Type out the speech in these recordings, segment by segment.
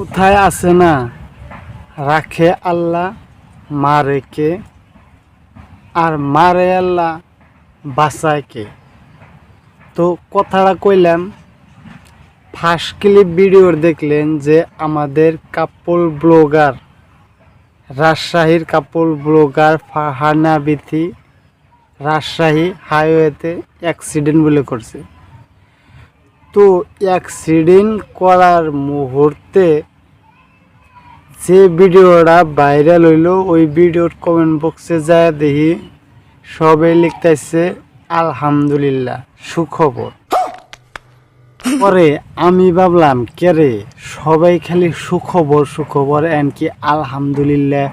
কোথায় আছে না? রাখে আল্লাহ মারে কে? আর মারে আল্লাহ বাঁচায় কে? তো কথাটা কইলাম ফার্স্ট ক্লিপ ভিডিওর দেখলেন যে আমাদের কাপল ব্লগার রাজশাহীর কাপল ব্লগার ফাহানা বিথি রাজশাহী হাইওয়েতে অ্যাক্সিডেন্ট বলে করছে। তো অ্যাক্সিডেন্ট করার মুহূর্তে যে ভিডিওটা ভাইরাল হইল, ওই ভিডিওর কমেন্ট বক্সে যায় দেখি সবাই লিখতেছে আলহামদুলিল্লাহ, সুখবর। পরে আমি ভাবলাম কেরে সবাই খালি সুখবর সুখবর এমনকি আলহামদুলিল্লাহ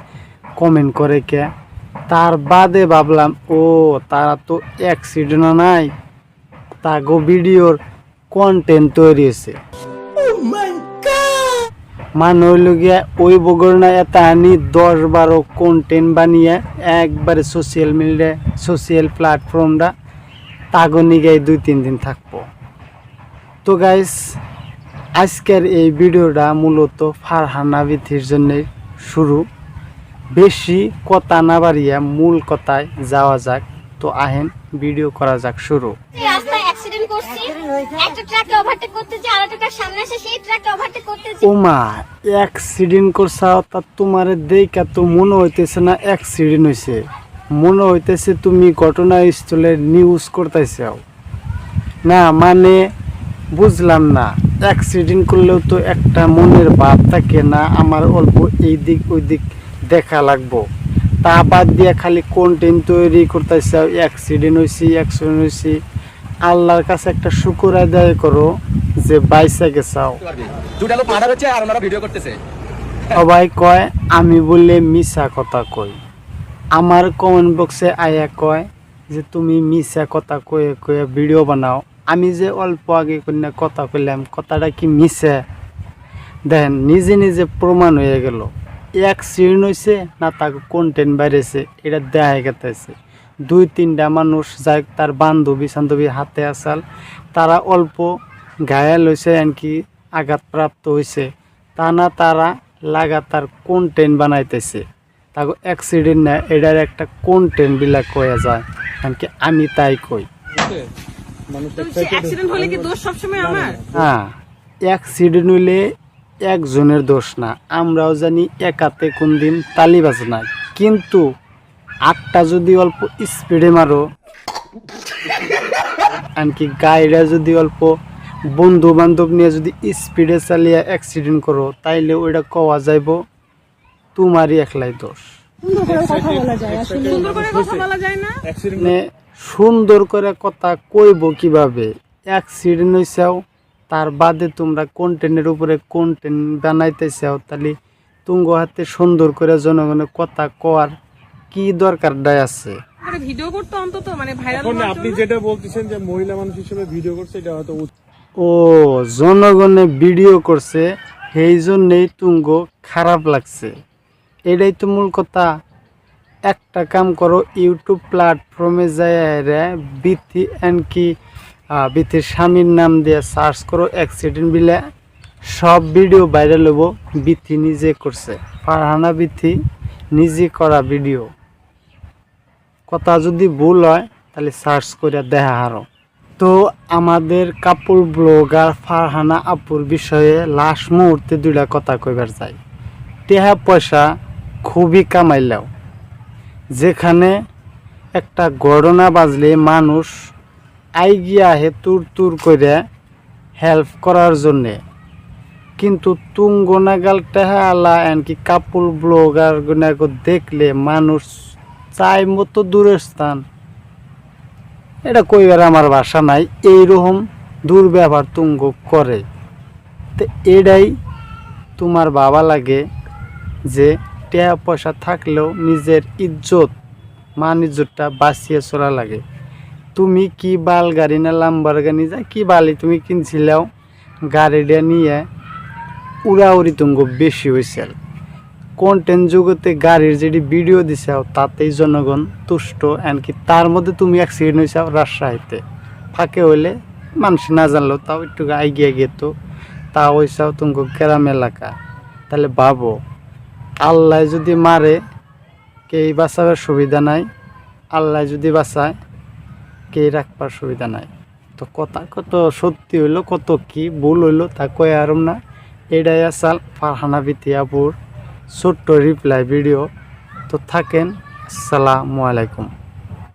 কমেন্ট করে কে? তার বাদে ভাবলাম, ও, তারা তো অ্যাক্সিডেন্টও নাই, তাগো ভিডিওর কন্টেন্ট তৈরি হয়েছে মানে হইল গিয়া ওই বগরনা এটা আনি দশ বারো কন্টেন্ট বানিয়ে একবারে সোশ্যাল মিডিয়া সোশ্যাল প্ল্যাটফর্মটা তাগো নিগাই দুই তিন দিন থাকব। তো গাইস আজকের এই ভিডিওটা মূলত ফারহানা বিথির জন্য শুরু। বেশি কথা না বাড়িয়া মূল কথায় যাওয়া যাক। তো আহেন ভিডিও করা যাক শুরু। অ্যাক্সিডেন্ট করছি। একটা ট্রাককে ওভারটেক করতে যে ট্রাক সামনে এসে সেই ট্রাককে ওভারটেক করতে ওমা অ্যাক্সিডেন্ট করছাও তা তোমার দেখা তো মনে হইতেছে না অ্যাক্সিডেন্ট হয়েছে মনে হইতেছে তুমি ঘটনাস্থলে নিউজ করতেছাও না মানে বুঝলাম না অ্যাক্সিডেন্ট করলেও তো একটা মনের ভাব থাকে না, আমার অল্প এই দিক ওই দিক দেখা লাগবো। তা বাদ দিয়ে খালি কন্টেন্ট তৈরি করতেছাও অ্যাক্সিডেন্ট হয়েছি অ্যাক্সিডেন্ট হয়েছি আল্লাহর কাছে একটা শুকুর আদায় করো যে বাইসা গেছাও দুটা লোক হচ্ছে আর ওনারা ভিডিও করতেছে। সবাই কয় আমি বললে মিছা কথা কই। আমার কমেন্ট বক্সে আয়া কয় যে তুমি মিছা কথা কয়ে কয়ে ভিডিও বানাও। আমি যে অল্প আগে কন্যা কথা কইলাম কথাটা কি মিছা? দেখেন নিজে নিজে প্রমাণ হয়ে গেল। এক সিরিন হয়েছে না তাকে কন্টেন্ট বাইরেছে এটা দেখা গেতেছে। দুই তিনটা মানুষ যাই তার বান্ধবী বান্ধবী হাতে আসাল। তারা অল্প ঘায়াল হয়েছে এমনকি আঘাতপ্রাপ্ত হয়েছে তা না তারা লাগাতার কন্টেন্ট বানাইতেছে। তাকে অ্যাক্সিডেন্ট না এটার একটা কন্টেন্ট বিলাক কয়া যায়। এমনকি আমি তাই কই। হ্যাঁ অ্যাক্সিডেন্ট হইলে একজনের দোষ না। আমরাও জানি একাতে কোন দিন তালি বাজে না কিন্তু আটটা যদি অল্প স্পিডে মারো এমনকি গাড়িটা যদি অল্প বন্ধু বান্ধব নিয়ে যদি স্পিডে চালিয়ে অ্যাক্সিডেন্ট করো তাইলে ওইটা কওয়া যাইব তোমারই একলাই দোষ। সুন্দর করে কথা বলা যায় না? সুন্দর করে কথা কইব কীভাবে? অ্যাক্সিডেন্ট হয়েছেও তার বাদে তোমরা কন্টেন্টের উপরে কন্টেন্ট বানাইতেছাও তাহলে তুঙ্গ হাতে সুন্দর করে জনগণের কথা কওয়ার কি দরকারটাই আছে? ভিডিও করতে অন্তত মানে ভাইরাল আপনি যেটা বলতেছেন যে মহিলা মানুষ হিসেবে ভিডিও করছে এটা হয়তো ও জনগণে ভিডিও করছে সেই জন্যেই তুঙ্গ খারাপ লাগছে। এটাই তো মূল কথা। একটা কাম করো ইউটিউব প্ল্যাটফর্মে যায় বিথি এন্ড কি বিথির স্বামীর নাম দিয়ে সার্চ করো অ্যাক্সিডেন্ট বিলে সব ভিডিও ভাইরাল হব বিথি নিজে করছে। ফারহানা বিথি নিজে করা ভিডিও কথা যদি ভুল হয়, তাহলে সার্চ করে দেখা হারো। তো আমাদের কাপড় ব্লগার ফারহানা আপুর বিষয়ে লাস্ট মুহূর্তে দুইটা কথা কইবার চাই। টেহা পয়সা খুবই কামাইলাও, যেখানে একটা ঘটনা বাজলে মানুষ আই গিয়া হে তুর তুর করে হেল্প করার জন্যে। কিন্তু তুঙ্গ নাগাল টেহা আলা এনকি কাপড় ব্লগার গুনাকে দেখলে মানুষ চাই মতো দূরের স্থান। এটা কইবার আমার ভাষা নাই, এইরকম দুর্ব্যবহার তুঙ্গ করে। তো এটাই তোমার বাবা লাগে যে টাকা পয়সা থাকলেও নিজের ইজ্জত মান ইজ্জতটা বাঁচিয়ে চলা লাগে। তুমি কি বাল গাড়ি না লাম্বার গাড়ি যা কি বালি তুমি কিনছিলাও, গাড়িটা নিয়ে উড়াউড়ি তুঙ্গ বেশি হয়েছিল কন্টেন্ট জগতে গাড়ির যেটি ভিডিও দিছাও তাতেই জনগণ তুষ্ট। এমনকি তার মধ্যে তুমি অ্যাক্সিডেন্ট হয়েছাও রাজশাহীতে। ফাঁকে হইলে মানুষ না জানলো তাও একটু এগিয়ে গেত তা ওইসাও তুমি গ্রাম এলাকা। তাহলে ভাবো, আল্লাহ যদি মারে, কেই বাঁচাবার সুবিধা নাই? আল্লাহ যদি বাঁচায়, কেই রাখবার সুবিধা নাই? তো কথা কত সত্যি হইল, কত কি ভুল হইল তা কয়ে আরম না। এটাই আসাল ফারহানা বিতিয়াপুর ছোট্ট রিপ্লাই ভিডিও তো থাকেন আসসালামু আলাইকুম।